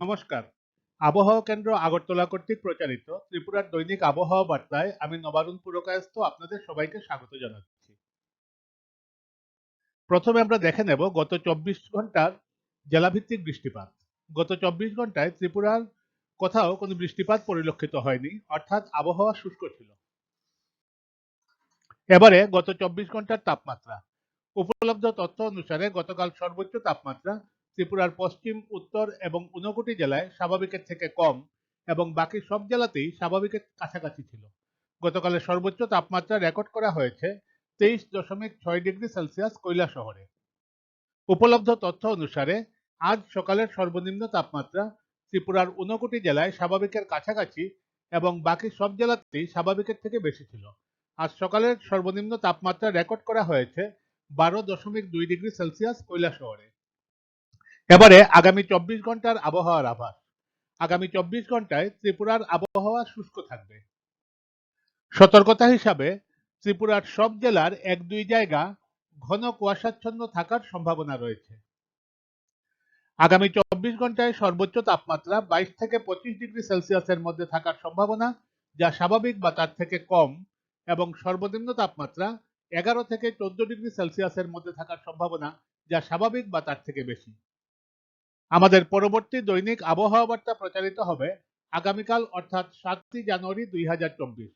নমস্কার। আবহাওয়া কেন্দ্র আগরতলা কর্তৃক প্রচারিত ত্রিপুরার দৈনিক আবহাওয়া বার্তায় আমি নবারুণ পুরকায়স্থ আপনাদের সবাইকে স্বাগত জানাচ্ছি। প্রথমে আমরা দেখে নেব গত চব্বিশ ঘণ্টার জেলাভিত্তিক বৃষ্টিপাত। গত চব্বিশ ঘন্টায় ত্রিপুরার কোথাও কোনো বৃষ্টিপাত পরিলক্ষিত হয়নি, অর্থাৎ আবহাওয়া শুষ্ক ছিল। এবারে গত চব্বিশ ঘণ্টার তাপমাত্রা। উপলব্ধ তথ্য অনুসারে গতকাল সর্বোচ্চ তাপমাত্রা ত্রিপুরার পশ্চিম, উত্তর এবং ঊনকোটি জেলায় স্বাভাবিকের থেকে কম এবং বাকি সব জেলাতেই স্বাভাবিকের কাছাকাছি ছিল। গতকালের সর্বোচ্চ তাপমাত্রা রেকর্ড করা হয়েছে তেইশ দশমিক ছয় ডিগ্রি সেলসিয়াস কৈলা শহরে। উপলব্ধ তথ্য অনুসারে, আজ সকালের সর্বনিম্ন তাপমাত্রা ত্রিপুরার ঊনকোটি জেলায় স্বাভাবিকের কাছাকাছি এবং বাকি সব জেলাতেই স্বাভাবিকের থেকে বেশি ছিল। আজ সকালের সর্বনিম্ন তাপমাত্রা রেকর্ড করা হয়েছে বারো দশমিক দুই ডিগ্রি সেলসিয়াস কৈলা শহরে। এবারে আগামী চব্বিশ ঘণ্টার আবহাওয়ার আভাস। আগামী চব্বিশ ঘন্টায় ত্রিপুরার আবহাওয়া শুষ্ক থাকবে। সতর্কতা হিসাবে ত্রিপুরার সব জেলার এক দুই জায়গা ঘন কুয়াশাচ্ছন্ন থাকার সম্ভাবনা রয়েছে। আগামী চব্বিশ ঘন্টায় সর্বোচ্চ তাপমাত্রা বাইশ থেকে পঁচিশ ডিগ্রি সেলসিয়াসের মধ্যে থাকার সম্ভাবনা, যা স্বাভাবিক বা তার থেকে কম, এবং সর্বনিম্ন তাপমাত্রা এগারো থেকে চোদ্দ ডিগ্রি সেলসিয়াসের মধ্যে থাকার সম্ভাবনা, যা স্বাভাবিক বা তার থেকে বেশি। আমাদের পরবর্তী দৈনিক আবহাওয়া বার্তা প্রচারিত হবে আগামীকাল, অর্থাৎ সাতটি জানুয়ারি দুই হাজার চব্বিশ।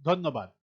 ধন্যবাদ।